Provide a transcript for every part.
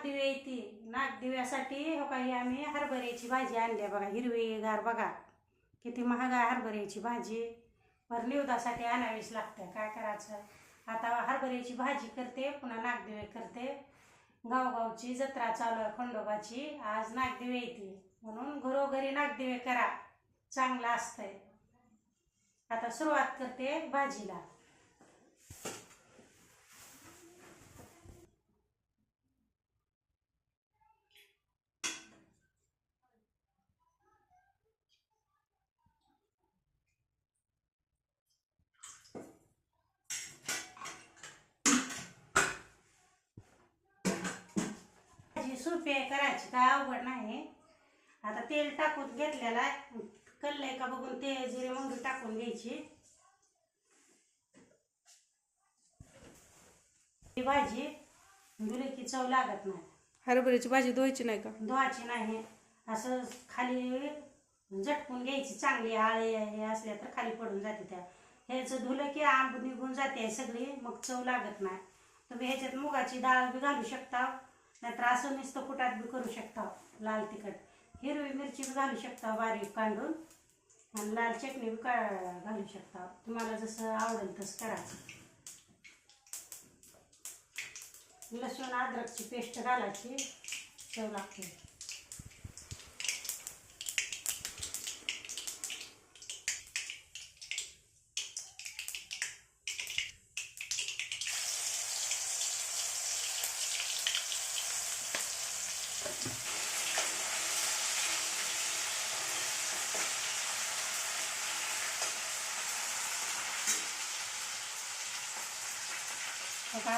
नागदिवे येते नागदिव्यासाठी हो काही आम्ही हरभऱ्याची भाजी आणली आहे बघा हिरवीगार बघा. किती महाग आहे हरभऱ्याची भाजी. पर निवदासाठी आणावीच लागते काय करायचं? आता हरभऱ्याची भाजी करते पुन्हा नागदिवे करते. गावगावची जत्रा चालू आहे खंडोबाची आज नागदिवे येते म्हणून घरोघरी नागदिवे करा चांगलं असतंय. आता सुरुवात करते भाजीला भाजी सोपी आहे करायची काय अवघड नाही. आता तेल टाकून घेतलेलं आहे. कल्लय का बघून ते जिरे मोहरी टाकून घ्यायची. ही भाजी दिली की चव लागत नाही. हरभऱ्याची भाजी धुवायची नाही का? धुवायची नाही. असं खाली झटकून घ्यायची चांगली आळे हे असल्या तर खाली पडून जाते त्या. ह्याचं धुलं की आंब निघून जाते सगळी मग चव लागत नाही. तुम्ही ह्याच्यात मुगाची डाळ बी घालू शकता. नाहीतर असं नुसतं कुटात बी करू शकता लाल तिखट. हिरवी मिरची बी घालू शकता बारीक कांडून. आणि लाल चटणी बी का घालू शकता. तुम्हाला जसं आवडेल तसं करा. लसूण अद्रकची पेस्ट घालायची. चव लागते.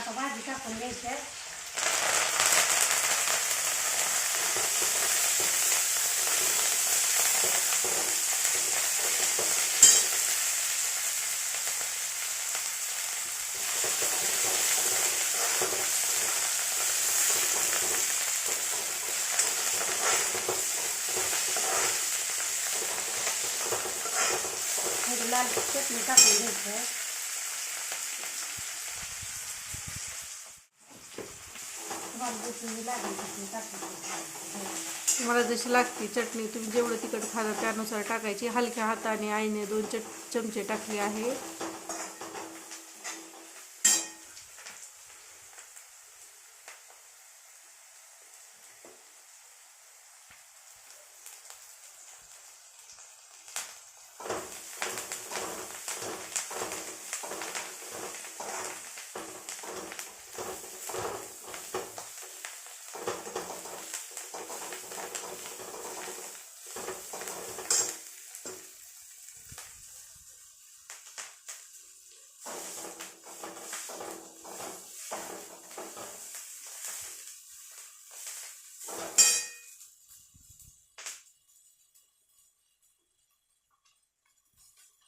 आता आता भाजी टाकून घ्यायची आहे. थोडी लाल चटणी टाकून घ्यायची तुम्हाला जशी जशी लागते चटणी तुम्ही जेवढं तिखट खाता त्यानुसार टाकायची. हलक्या हाताने आईने दोन चट चमचे टाकले आहे.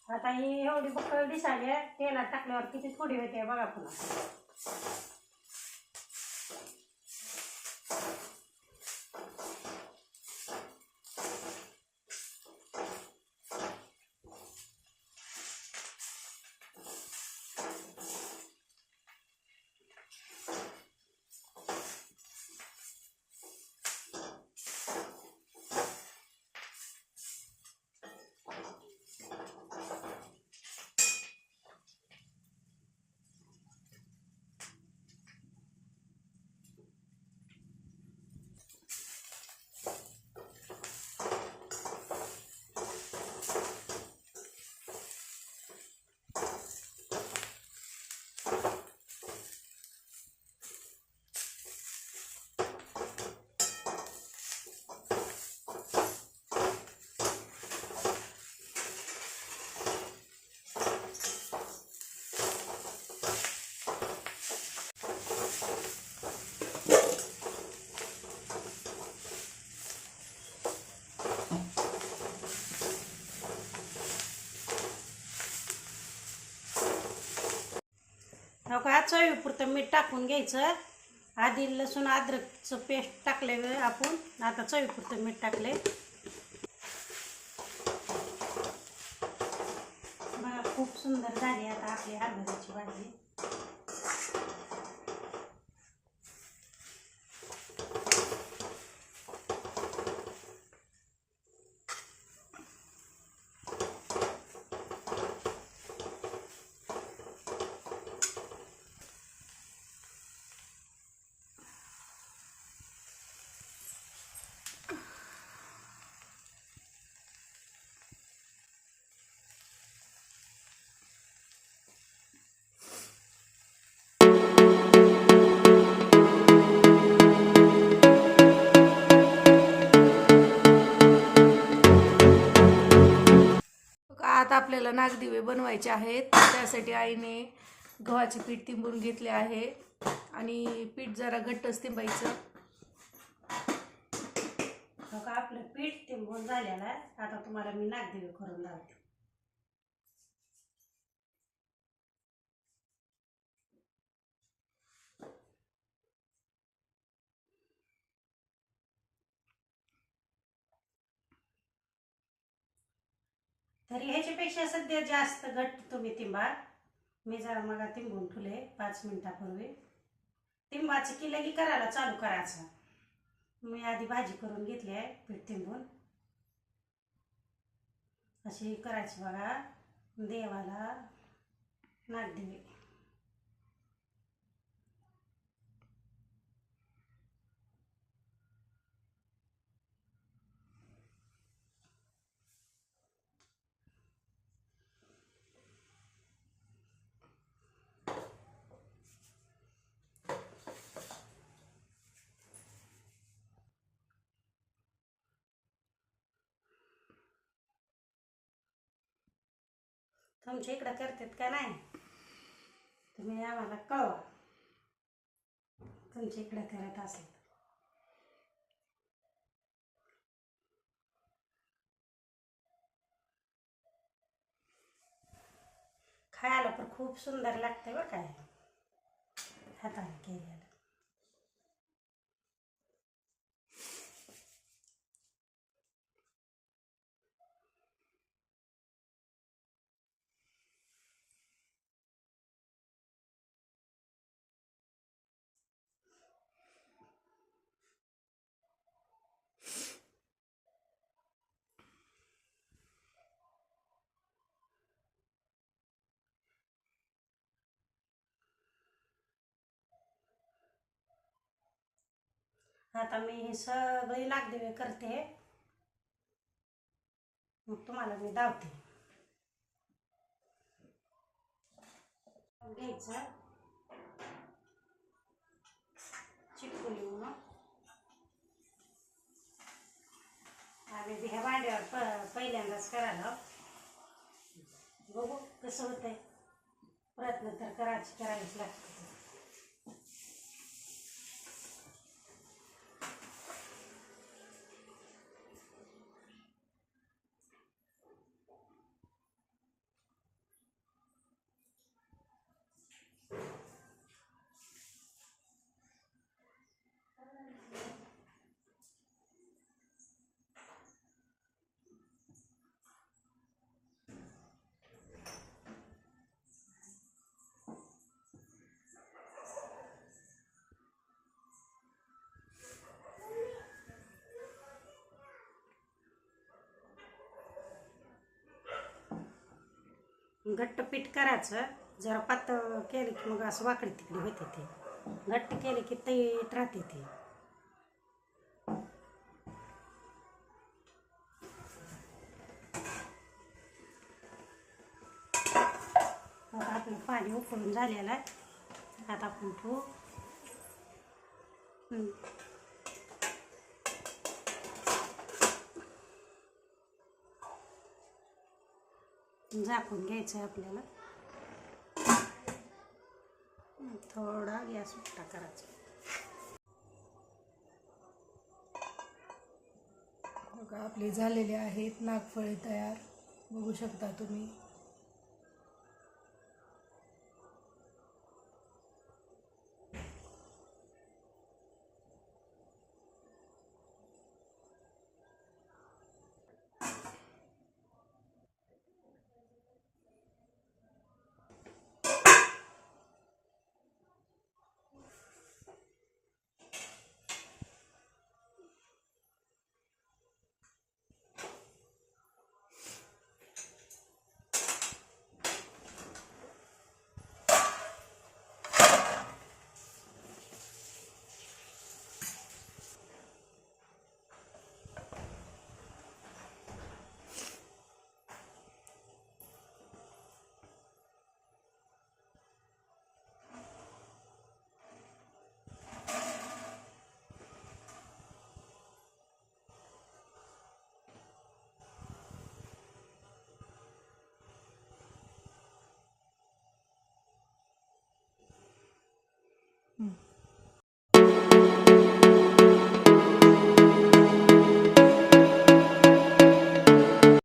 आता ही एवढी बक्कळ दिसाली आहे, तेलात टाकल्यावर किती थोडी होते बघा पुन्हा हो का चवीपुरतं मीठ टाकून घ्यायचं. आधी लसूण अद्रकचं पेस्ट टाकले आपण. आता चवीपुरतं मीठ टाकले बघा खूप सुंदर झाली आता आपली हरभऱ्याची भाजी. आपल्याला नागदिवे बनवायचे आहेत. त्यासाठी आईने गव्हाचे पीठ तिंबून घेतले आहे. आणि पीठ जरा घट्टच तिंबायचं हो आपलं पीठ तिंबून झालेलं आहे. आता तुम्हाला मी नागदिवे करून लावते तरी ह्याच्यापेक्षा सध्या जास्त घट्ट तुम्ही तिंबा मी जरा मग तिंबून ठुले पाच मिनिटापूर्वी. तिंबाचं की लगी करायला चालू करायचं. मी आधी भाजी करून घेतली आहे पीठ तिंबून. अशी करायची बघा. देवाला नागदेवी तुमच्या इकडं करतात का नाही? तुम्ही आम्हाला कळवा. तुमच्या इकडं करत असेल तर. खायला पण खूप सुंदर लागते बरं काय हाताने केलेलं. आता मी हे सगळी नागदेवी करते. मग तुम्हाला मी धावते घ्यायचं. चिटकुली आम्ही आणि ह्या भांड्यावर प पहिल्यांदाच करायला. बघू कसं होतंय. प्रयत्न तर करायची करावीच लागते घट्ट पीठ करायचं जरा पातळ केलं की मग असं वाकडी तिकडे होते ते. घट्ट केले की तैट राहते ते. आता आपलं पाणी उकळून झालेलं आहे. आता आपण ठेवू. झाकून घ्यायचं आहे आपल्याला. थोडा गॅस उठा करायचा. बघा आपले झालेले आहेत नागफळे तयार. बघू शकता तुम्ही.